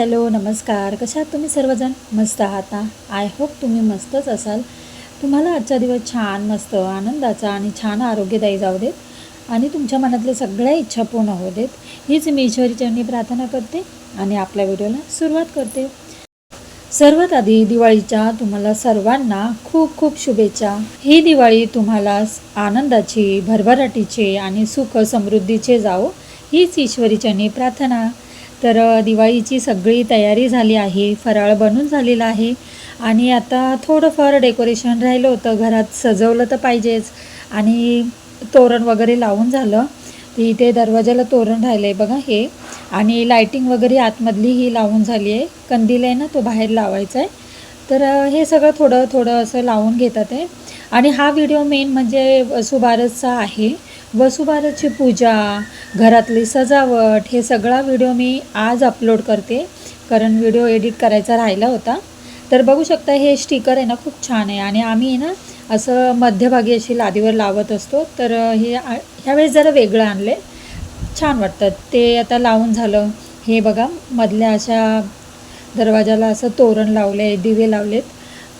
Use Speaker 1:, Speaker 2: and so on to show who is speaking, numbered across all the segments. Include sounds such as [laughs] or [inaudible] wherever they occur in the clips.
Speaker 1: Hello नमस्कार. कशा आहात तुम्ही सर्वजण? मस्त आहात ना? आय होप तुम्ही मस्तच असाल. तुम्हाला आजचा दिवस छान मस्त आनंदाचा आणि छान आरोग्यदायी जाऊ देत आणि तुमच्या मनातल्या सगळ्या इच्छा पूर्ण होऊ देत. हीच मी ईश्वरीचरणी प्रार्थना करते आणि आपल्या व्हिडिओला सुरुवात करते. सर्वात आधी दिवाळीच्या तुम्हाला सर्वांना खूप खूप शुभेच्छा. ही दिवाळी तुम्हाला आनंदाची भरभराटीची आणि सुख समृद्धीचे जावो. हीच ईश्वरीचरणी प्रार्थना. तर दिवाळीची सगळी तयारी झाली आहे फराळ बनून झालेला आहे आणि आता थोडंफार डेकोरेशन राहिलं होतं घरात सजवलं तर पाहिजेच आणि तोरण वगैरे लावून झालं. तर इथे दरवाजाला तोरण राहिलं आहे बघा हे आणि लायटिंग वगैरे आतमधली ही लावून झाली आहे. कंदील आहे ना तो बाहेर लावायचा आहे. तर हे सगळं थोडं थोडं असं लावून घेतात आहे. आणि हा व्हिडिओ मेन म्हणजे वसुबारसचा आहे. वसुबारसची पूजा घरातली सजावट हे सगळा व्हिडिओ मी आज अपलोड करते. कारण व्हिडिओ एडिट करायचा राहिला होता. तर बघू शकता हे स्टिकर आहे ना खूप छान आहे. आणि आम्ही ना असं मध्यभागी अशी लादीवर लावत असतो. तर हे ह्यावेळेस जरा वेगळं आणले छान वाटतात ते आता लावून झालं. हे बघा मधल्या अशा दरवाजाला असं तोरण लावले आहे दिवे लावलेत.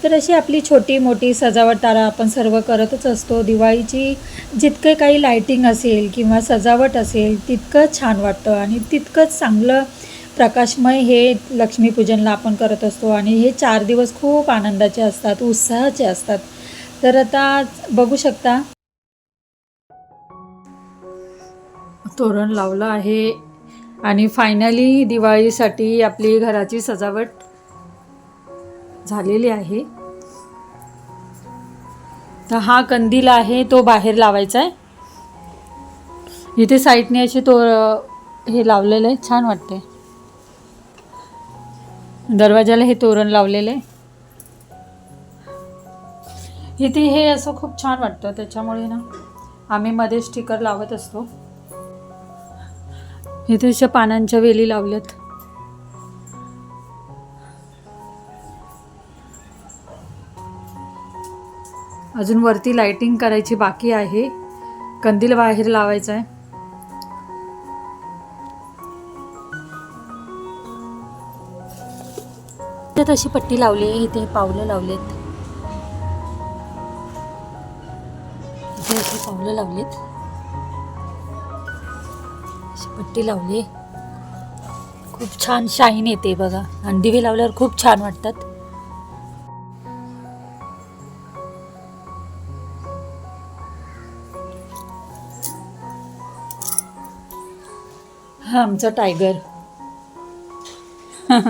Speaker 1: तर अशी आपली छोटी मोठी सजावट तारा आपण सर्व करतच असतो. दिवाळीची जितके काही लायटिंग असेल किंवा सजावट असेल तितकंच छान वाटतं आणि तितकंच चांगलं प्रकाशमय हे लक्ष्मीपूजनला आपण करत असतो आणि हे चार दिवस खूप आनंदाचे असतात उत्साहाचे असतात. तर आता बघू शकता. तोरण लावलं आहे आणि फायनली दिवाळीसाठी आपली घराची सजावट झालेली आहे. तर हा कंदील आहे तो बाहेर लावायचा आहे इथे साईडने असे तो हे लावलेलं आहे छान वाटते दरवाजाला हे तोरण लावलेलं आहे इथे हे असं खूप छान वाटतं त्याच्यामुळे ना आम्ही मध्ये स्टिकर लावत असतो. इथे अशा पानांच्या वेली लावल्यात. अजून वरती लायटिंग करायची बाकी आहे. कंदील बाहेर लावायचा आहे. त्यात अशी पट्टी लावली आहे इथे पावलं लावलेत. इथे अशी पावलं लावलीत. अशी पट्टी लावली. खूप छान शाईन येते बघा. आणि दिवे लावल्यावर खूप छान वाटतात. हा आमचा टायगर [laughs]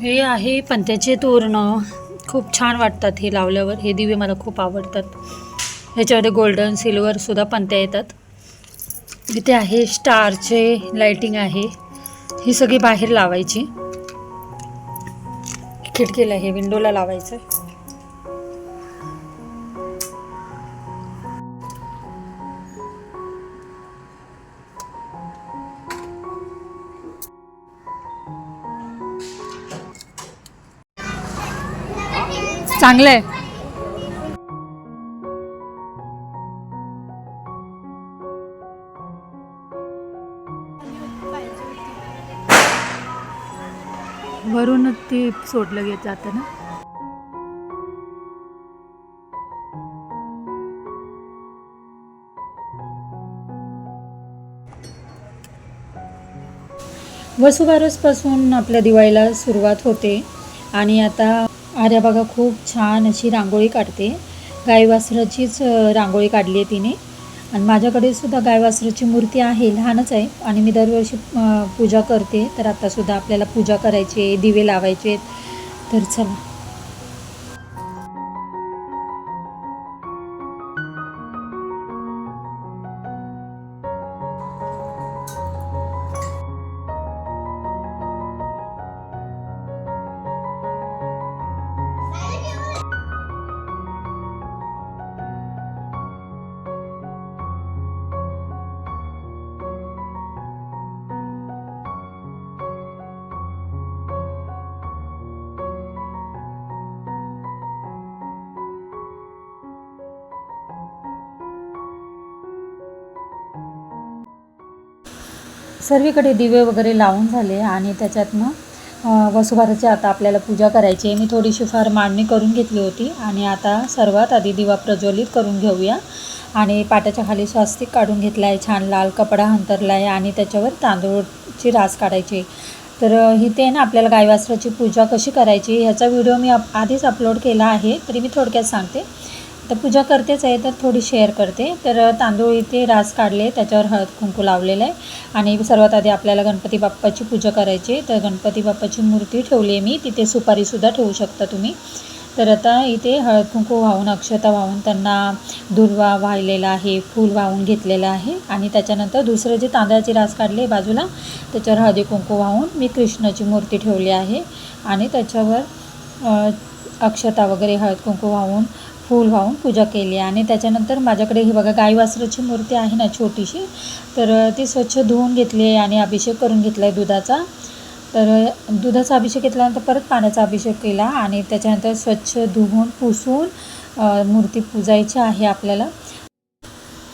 Speaker 1: हे आहे पंत्याचे तोरणं. खूप छान वाटतात हे लावल्यावर. हे दिवे मला खूप आवडतात. ह्याच्यामध्ये गोल्डन सिल्वरसुद्धा पंत्या येतात. इथे आहे स्टारचे लाइटिंग आहे. ही सगळी बाहेर लावायची. खिडकीला हे विंडोला लावायचं चांगलं आहे वरूनच ते सोडलं घेत जातं ना वसुबारसपासून आपल्या दिवाळीला सुरुवात होते आणि आता आर्या बघा खूप छान अशी रांगोळी काढते. गायवासराचीच रांगोळी काढली आहे तिने. आणि माझ्याकडे सुद्धा गायवासराची मूर्ती आहे लहानच आहे. आणि मी दरवर्षी पूजा करते. तर आत्तासुद्धा आपल्याला पूजा करायची आहे दिवे लावायचे आहेत तर चला. सर्वीकडे दिवे वगैरे लावून झाले आणि त्याच्यात मग आता आपल्याला पूजा करायची आहे. मी थोडीशी फार मांडणी करून घेतली होती आणि आता सर्वात आधी दिवा प्रज्वलित करून घेऊया. आणि पाटाच्या खाली स्वास्तिक काढून घेतला आहे छान लाल कपडा अंतरला आहे आणि त्याच्यावर तांदूळची रास काढायची तर इथे ना आपल्याला गायवासराची पूजा कशी करायची ह्याचा व्हिडिओ मी आधीच अपलोड केला आहे तरी मी थोडक्यात सांगते. तर पूजा करतेच आहे तर थोडी शेअर करते. तर तांदूळ इथे रास काढले त्याच्यावर हळद कुंकू लावलेलं आहे. आणि सर्वात आधी आपल्याला गणपती बाप्पाची पूजा करायची आहे. तर गणपती बाप्पाची मूर्ती ठेवली आहे मी. तिथे सुपारीसुद्धा ठेवू शकता तुम्ही. तर आता इथे हळद कुंकू वाहून अक्षता वाहून त्यांना दुर्वा वाहिलेला आहे फूल वाहून घेतलेलं आहे. आणि त्याच्यानंतर दुसरं जे तांदळाची रास काढली बाजूला त्याच्यावर हळदी कुंकू वाहून मी कृष्णाची मूर्ती ठेवली आहे. आणि त्याच्यावर अक्षता वगैरे हळद कुंकू वाहून फूल वाहून पूजा केली आहे आणि त्याच्यानंतर माझ्याकडे ही बघा गाई वासराची मूर्ती आहे ना छोटीशी तर ती स्वच्छ धुवून घेतली आहे आणि अभिषेक करून घेतला आहे दुधाचा. तर दुधाचा अभिषेक घेतल्यानंतर परत पाण्याचा अभिषेक केला आणि त्याच्यानंतर स्वच्छ धुवून पुसून मूर्ती पूजायची आहे आपल्याला.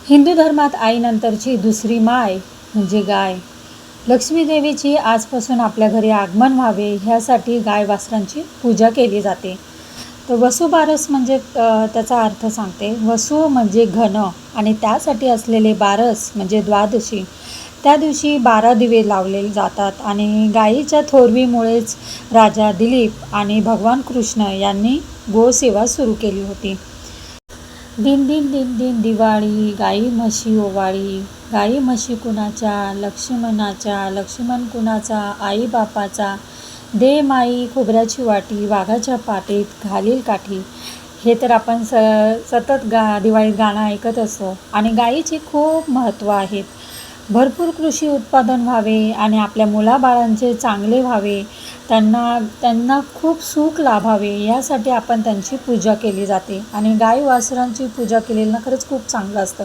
Speaker 1: हिंदू धर्मात आईनंतरची दुसरी माय म्हणजे गाय. लक्ष्मीदेवीची आजपासून आपल्या घरी आगमन व्हावे ह्यासाठी गाय वासरांची पूजा केली जाते. तर वसुबारस म्हणजे त्याचा अर्थ सांगते. वसु म्हणजे घन आणि त्यासाठी असलेले बारस म्हणजे द्वादशी. त्या दिवशी बारा दिवे लावले जातात आणि गायीच्या थोरवीमुळेच राजा दिलीप आणि भगवान कृष्ण यांनी गोसेवा सुरू केली होती. दिन दिन दिन दिन दिवाळी गाई म्हशी ओवाळी. गाई म्हशी कुणाच्या? लक्ष्मणाच्या. लक्ष्मण कुणाचा? आई बापाचा. दे माई खोबऱ्याची वाटी वाघाच्या पाटीत घालील काठी. हे तर आपण स सतत गा दिवाळीत गाणं ऐकत असतो आणि गाईचे खूप महत्त्व आहेत. भरपूर कृषी उत्पादन व्हावे आणि आपल्या मुलाबाळांचे चांगले व्हावे. त्यांना त्यांना खूप सुख लाभावे. यासाठी आपण त्यांची पूजा केली जाते. आणि गाई वासरांची पूजा केलेली ना खरंच खूप चांगलं असतं.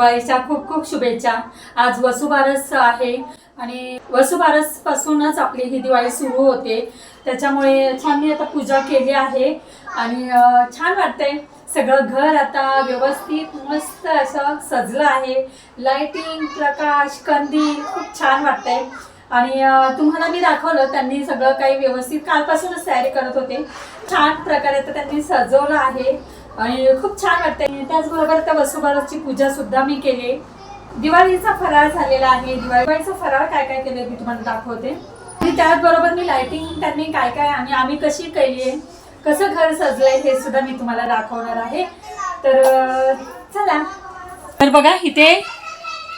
Speaker 1: दिवाळीच्या खूप खूप शुभेच्छा. आज वसुबारस आहे आणि वसुबारस पासूनच आपली ही दिवाळी सुरू होते. त्याच्यामुळे छान मी आता पूजा केली आहे आणि छान वाटतंय. सगळं घर आता व्यवस्थित मस्त असं सजलं आहे. लाइटिंग प्रकाश कंदील खूप छान वाटतंय. आणि तुम्हाला मी दाखवलं त्यांनी सगळं काही व्यवस्थित कालपासूनच तयारी करत होते. छान प्रकारे तर त्यांनी सजवलं आहे. आणि खूप छान वाटतंय. त्याचबरोबर त्या वसुबाराची पूजा सुद्धा मी केली. दिवाळीचा फराळ झालेला आहे. दिवाळीचा फराळ काय काय केलं मी तुम्हाला दाखवते. आणि त्याचबरोबर मी लायटिंग त्यांनी काय काय आणि आम्ही कशी केली आहे कसं घर सजलंय हे सुद्धा मी तुम्हाला दाखवणार आहे. तर चला. तर बघा इथे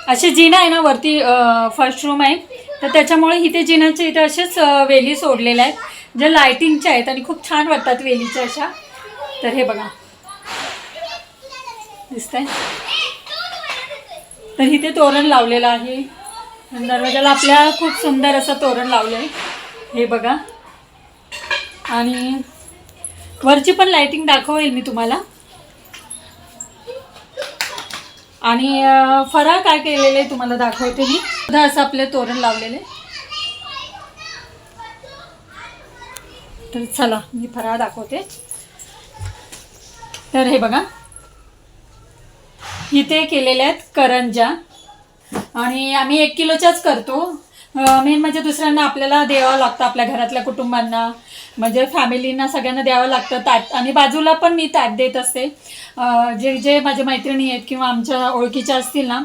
Speaker 1: असे जिना आहे ना वरती फर्स्ट रूम आहे. तर त्याच्यामुळे इथे जिनाच्या इथे असेच वेली सोडलेल्या आहेत. ज्या लायटिंगच्या आहेत आणि खूप छान वाटतात वेलीच्या अशा. तर हे बघा. दिसत आहे तर इथे तोरण लावलेलं आहे. दरवाजाला आपल्या खूप सुंदर असं तोरण लावलं आहे हे बघा. आणि वरची पण लायटिंग दाखवेल मी तुम्हाला. आणि फराळ काय केलेलं आहे तुम्हाला दाखवते मी. सुद्धा असं आपले तोरण लावलेले तर चला मी फराळ दाखवते. तर हे बघा. इथे केलेल्या आहेत करंजा आणि आम्ही एक किलोच्याच करतो. मेन म्हणजे दुसऱ्यांना आपल्याला द्यावं लागतं आपल्या घरातल्या कुटुंबांना. म्हणजे फॅमिलींना सगळ्यांना द्यावं लागतं. ताट आणि बाजूला पण मी ताट देत असते. जे जे माझ्या मैत्रिणी आहेत किंवा आमच्या ओळखीच्या असतील ना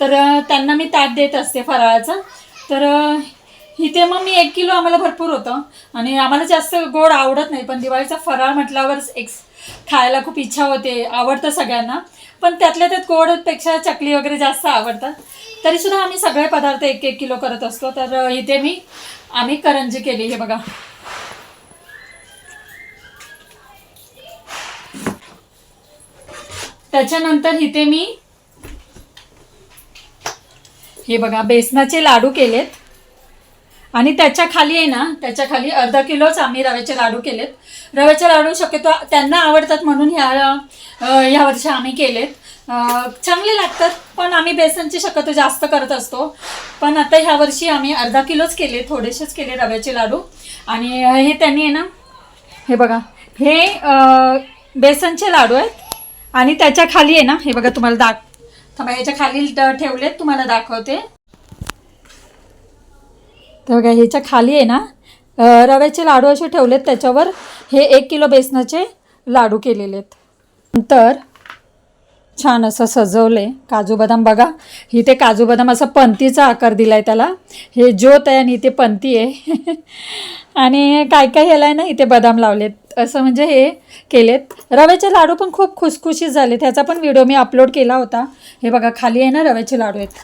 Speaker 1: तर त्यांना मी ताट देत असते फराळाचं. तर इथे मग मी एक किलो आम्हाला भरपूर होतं. आणि आम्हाला जास्त गोड आवडत नाही पण दिवाळीचा फराळ म्हटल्यावर एक खायला खूप इच्छा होते आवडतं सगळ्यांना. पण त्यातल्या त्यात गोडपेक्षा चकली वगैरे जास्त आवडतात. तरी सुद्धा आम्ही सगळे पदार्थ एक एक किलो करत असतो. तर इथे मी आम्ही करंजी केली हे बघा. त्याच्यानंतर इथे मी हे बघा बेसनाचे लाडू केलेत. आणि त्याच्याखाली आहे ना त्याच्याखाली अर्धा किलोच आम्ही रव्याचे लाडू केलेत. रव्याचे लाडू शक्यतो त्यांना आवडतात म्हणून ह्या ह्या वर्षी आम्ही केलेत. चांगले लागतात पण आम्ही बेसनचे शक्यतो जास्त करत असतो. पण आता ह्या वर्षी आम्ही अर्धा किलोच केले थोडेसेच केले रव्याचे लाडू. आणि हे त्यांनी आहे ना हे बघा हे बेसनचे लाडू आहेत. आणि त्याच्याखाली आहे ना हे बघा तुम्हाला दाख थांबा ह्याच्या खाली ठेवलेत तुम्हाला दाखवते. तर बघा ह्याच्या खाली आहे ना रव्याचे लाडू असे ठेवलेत त्याच्यावर. हे एक किलो बेसनाचे लाडू केलेले आहेत नंतर छान असं सजवले काजू बदाम. बघा इथे काजू बदाम असं पंतीचा आकार दिला आहे त्याला. हे ज्योत आहे आणि इथे पंती आहे. [laughs] आणि काय काय ह्याला आहे ना इथे बदाम लावलेत. असं म्हणजे हे केलेत. रव्याचे लाडू पण खूप खुसखुशीत झाले त्याचा पण व्हिडिओ मी अपलोड केला होता. हे बघा खाली आहे ना रव्याचे लाडू आहेत.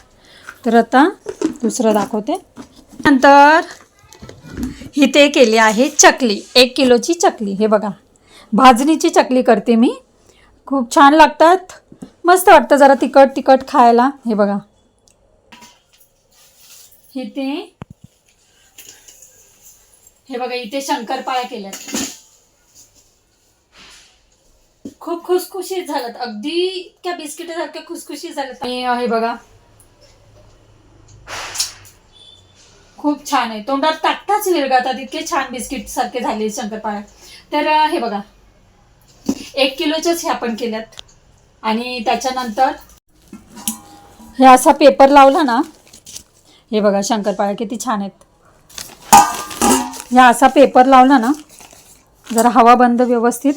Speaker 1: तर आता दुसरं दाखवते. नंतर इथे केली आहे चकली एक किलोची चकली. हे बघा भाजणीची चकली करते मी. खूप छान लागतात. मस्त वाटतं जरा तिखट तिखट खायला. हे बघा. इथे हे बघा इथे शंकरपाळ्या केल्यात. खूप खुसखुशीत झाल्यात. अगदी इतक्या बिस्किटासारख्या खुसखुशीत झाल्यात. हे बघा खूप छान आहे. तोंडात टाकताच विरघळतात इतके छान बिस्किट सारखे झाले शंकरपाळ्या तर हे बघा. एक किलोच्याच ह्या पण केल्यात. आणि त्याच्यानंतर हे असा पेपर लावला ना हे बघा शंकरपाळ्या किती छान आहेत. ह्या असा पेपर लावला ना जरा हवा बंद व्यवस्थित.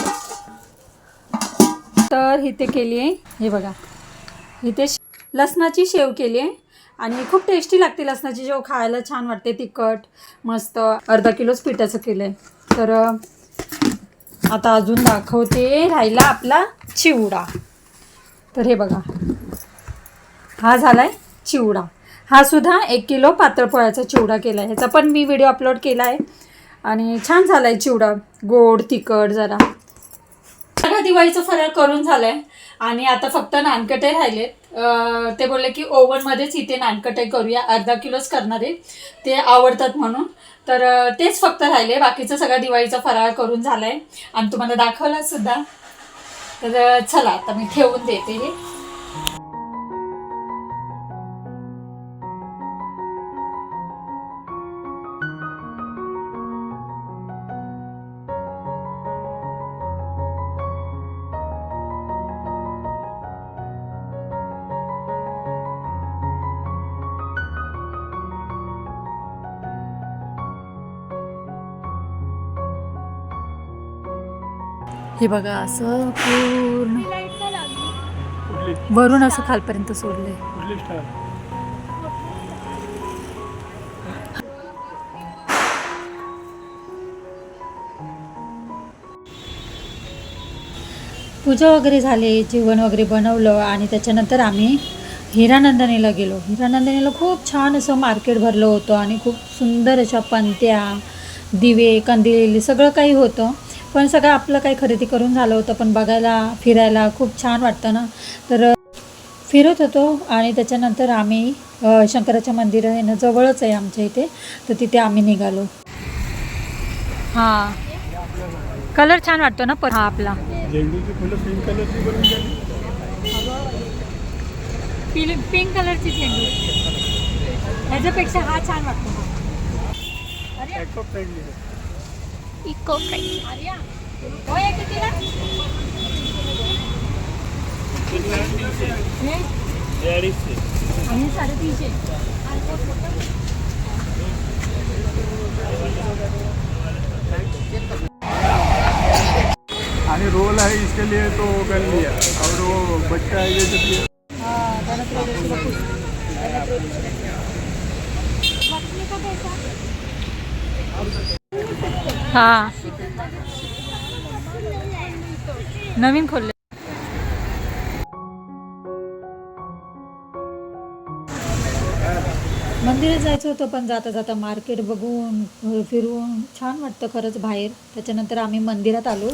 Speaker 1: तर इथे केली आहे हे बघा. इथे लसणाची शेव केली आहे आणि खूप टेस्टी लागते लसणाची. जेव्हा खायला छान वाटते तिखट मस्त. अर्धा किलोच पिठाचं केलं आहे तर आता अजून दाखवते राहिला आपला चिवडा. तर हे बघा. हा झाला आहे चिवडा. हा सुद्धा एक किलो पातळपोळ्याचा चिवडा केला आहे ह्याचा पण मी व्हिडिओ अपलोड केला आहे आणि छान झाला आहे चिवडा. गोड तिखट जरा. सगळा दिवाळीचा फराळ करून झालाय. आणि आता फक्त नानकटे राहिलेत. ते बोलले की ओव्हनमध्येच इथे नानकटे करूया. अर्धा किलोच करणार आहे. ते आवडतात म्हणून. तर तेच फक्त राहिले. बाकीचं सगळा दिवाळीचा फराळ करून झालाय. आणि तुम्हाला दाखवला सुद्धा. तर चला आता मी ठेवून देते हे. हे बघा असं पूर्ण. वरून असं खालपर्यंत
Speaker 2: सोडले
Speaker 1: पूजा वगैरे झाली जेवण वगैरे बनवलं आणि त्याच्यानंतर आम्ही हिरानंदनीला गेलो. हिरानंदनीला खूप छान असं मार्केट भरलं होतं आणि खूप सुंदर अशा पंत्या दिवे कंदिलेली सगळं काही होतं. पण सगळं आपलं काही खरेदी करून झालं होतं पण बघायला फिरायला खूप छान वाटतं ना. तर फिरत होतो आणि त्याच्यानंतर आम्ही शंकराच्या मंदिर आहे ना जवळच आहे आमच्या इथे. तर तिथे आम्ही निघालो. हां. कलर छान वाटतो ना पण हा आपला.
Speaker 2: पिंक कलरची बनवून झाली
Speaker 1: पिल पिंक कलरची झेंडू ह्याच्यापेक्षा हा छान वाटतो.
Speaker 2: फ्रेंडली
Speaker 3: इको
Speaker 1: आहे आणि साडेतीनशे
Speaker 2: आणि रोल है इसके लिए तो कर लिया. और वो बच्चा है ये सब
Speaker 1: हा.
Speaker 3: मछली का कैसा
Speaker 1: हा. नवीन खोलले. मंदिरात जायचं होतं पण जाता जाता मार्केट बघून फिरून छान वाटतं खरंच बाहेर. त्याच्यानंतर आम्ही मंदिरात आलो.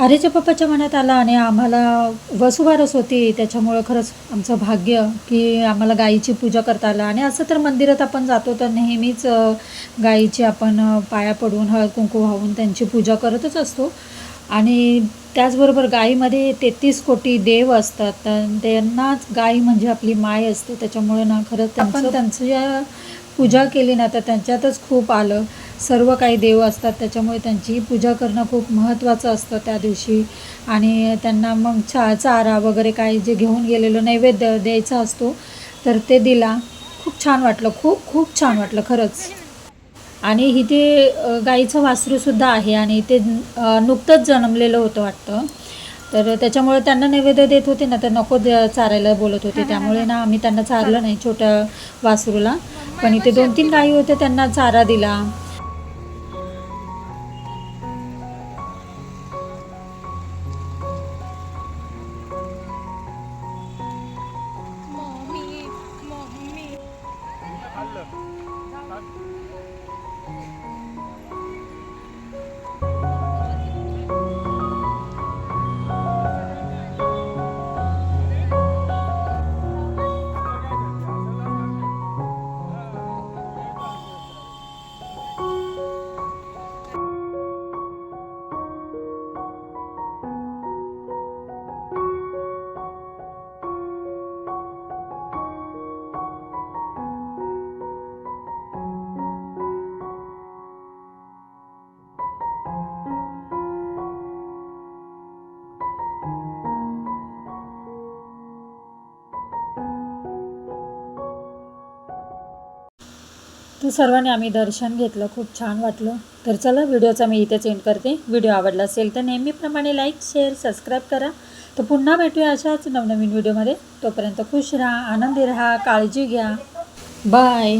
Speaker 1: आरेच्या पप्पाच्या मनात आला आणि आम्हाला वसुबारस होती. त्याच्यामुळं खरंच आमचं भाग्य की आम्हाला गाईची पूजा करता आलं. आणि असं तर मंदिरात आपण जातो तर नेहमीच गाईची आपण पाया पडून हळद कुंकू वाहून त्यांची पूजा करतच असतो. आणि त्याचबरोबर गाईमध्ये तेहतीस कोटी देव असतात. तर त्यांनाच गाई म्हणजे आपली माय असते. त्याच्यामुळे ना खरंच आपण त्यांची पूजा केली ना तर त्यांच्यातच खूप आलं. सर्व काही देव असतात त्याच्यामुळे त्यांची पूजा करणं खूप महत्त्वाचं असतं त्या दिवशी. आणि त्यांना मग चा चारा वगैरे काही जे घेऊन गेलेलं नैवेद्य द्यायचा असतो तर ते दिला. खूप छान वाटलं खूप खूप छान वाटलं खरंच. आणि इथे गाईचं वासरूसुद्धा आहे आणि ते नुकतंच जन्मलेलं होतं वाटतं. तर त्याच्यामुळे त्यांना नैवेद्य देत होते ना तर नको द- चारायला बोलत होते. त्यामुळे ना आम्ही त्यांना चारलं नाही छोट्या वासरूला. पण इथे दोन तीन गायी होत्या त्यांना चारा दिला. तर सर्वांनी आम्ही दर्शन घेतलं खूप छान वाटलं. तर चला व्हिडिओचा मी इथेच एंड करते. व्हिडिओ आवडला असेल तर नेहमीप्रमाणे लाईक शेअर सबस्क्राईब करा. तर पुन्हा भेटूया अशाच नवनवीन व्हिडिओमध्ये. तोपर्यंत खुश राहा आनंदी राहा काळजी घ्या. बाय